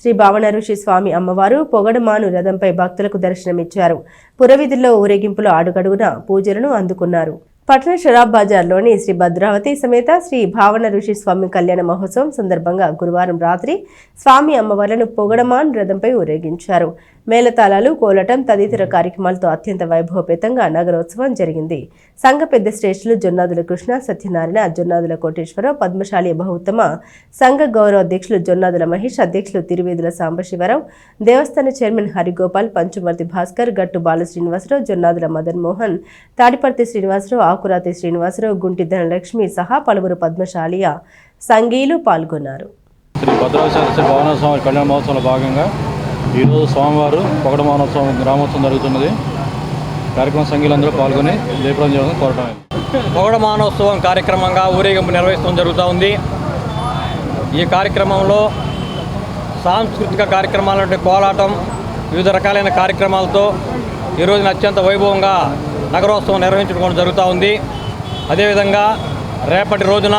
శ్రీ భావన ఋషి స్వామి అమ్మవారు పొగడమాను రథంపై భక్తులకు దర్శనమిచ్చారు. పురవిధుల్లో ఊరేగింపులో అడుగడుగున పూజలను అందుకున్నారు. పట్టణ షరాబ్ బజార్లోని శ్రీ భద్రావతి సమేత శ్రీ భావన ఋషి స్వామి కళ్యాణ మహోత్సవం సందర్భంగా గురువారం రాత్రి స్వామి అమ్మవార్లను పొగడమాన్ రథంపై ఊరేగించారు. మేళతాళాలు కోలటం తదితర కార్యక్రమాలతో అత్యంత వైభవపేతంగా నగరోత్సవం జరిగింది. సంఘ పెద్ద శ్రేష్ఠులు జొన్నాదుల కృష్ణ సత్యనారాయణ జొన్నాదుల కోటేశ్వరరావు పద్మశాలి బహుత్తమ సంఘ గౌరవ అధ్యక్షులు జొన్నాదుల మహేష్ అధ్యక్షులు తిరువేదుల సాంబశివరావు దేవస్థాన చైర్మన్ హరిగోపాల్ పంచుమర్తి భాస్కర్ గట్టు బాల శ్రీనివాసరావు జొన్నాదుల మదన్ మోహన్ తాడిపర్తి శ్రీనివాసరావు ఆకురాతి శ్రీనివాసరావు గుంటి ధనలక్ష్మి సహా పలువురు పద్మశాలియ సంఘీయులు పాల్గొన్నారు. శ్రీ భద్రాచార్య శ్రీ భవన స్వామి కళ్యాణ మహోత్సవంలో భాగంగా ఈరోజు స్వామివారు పొగడ మహోత్సవం గ్రామోత్సవం జరుగుతున్నది. కార్యక్రమ సంఘీలందరూ పాల్గొని జయప్రదం చేయడం కోరటం పొగడ మానోత్సవం కార్యక్రమంగా ఊరేగింపు నిర్వహించడం జరుగుతూ ఉంది. ఈ కార్యక్రమంలో సాంస్కృతిక కార్యక్రమాలు కోలాటం వివిధ రకాలైన కార్యక్రమాలతో ఈ రోజున అత్యంత వైభవంగా నగరోత్సవం నిర్వహించుకోవడం జరుగుతూ ఉంది. అదేవిధంగా రేపటి రోజున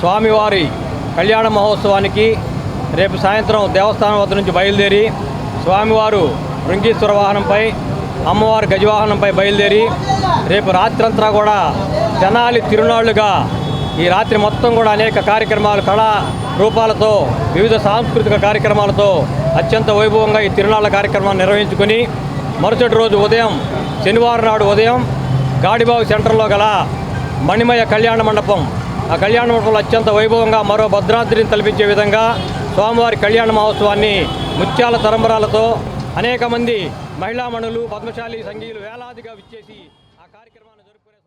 స్వామివారి కళ్యాణ మహోత్సవానికి రేపు సాయంత్రం దేవస్థానం వద్ద నుంచి బయలుదేరి స్వామివారు భృంగీశ్వర వాహనంపై అమ్మవారి గజవాహనంపై బయలుదేరి రేపు రాత్రంతా కూడా జనాలి తిరునాళ్ళుగా ఈ రాత్రి మొత్తం కూడా అనేక కార్యక్రమాలు కళా రూపాలతో వివిధ సాంస్కృతిక కార్యక్రమాలతో అత్యంత వైభవంగా ఈ తిరునాళ్ళ కార్యక్రమాన్ని నిర్వహించుకొని మరుసటి రోజు ఉదయం శనివారం నాడు ఉదయం గాడిబాగు సెంటర్లో గల మణిమయ కళ్యాణ మండపం ఆ కళ్యాణ మండపంలో అత్యంత వైభవంగా మరో భద్రాద్రిని తలపించే విధంగా స్వామివారి కళ్యాణ మహోత్సవాన్ని ముత్యాల తరంబరాలతో అనేక మంది మహిళామణులు పద్మశాలి సంగీలు వేలాదిగా విచ్చేసి ఆ కార్యక్రమాన్ని జరుపుకునే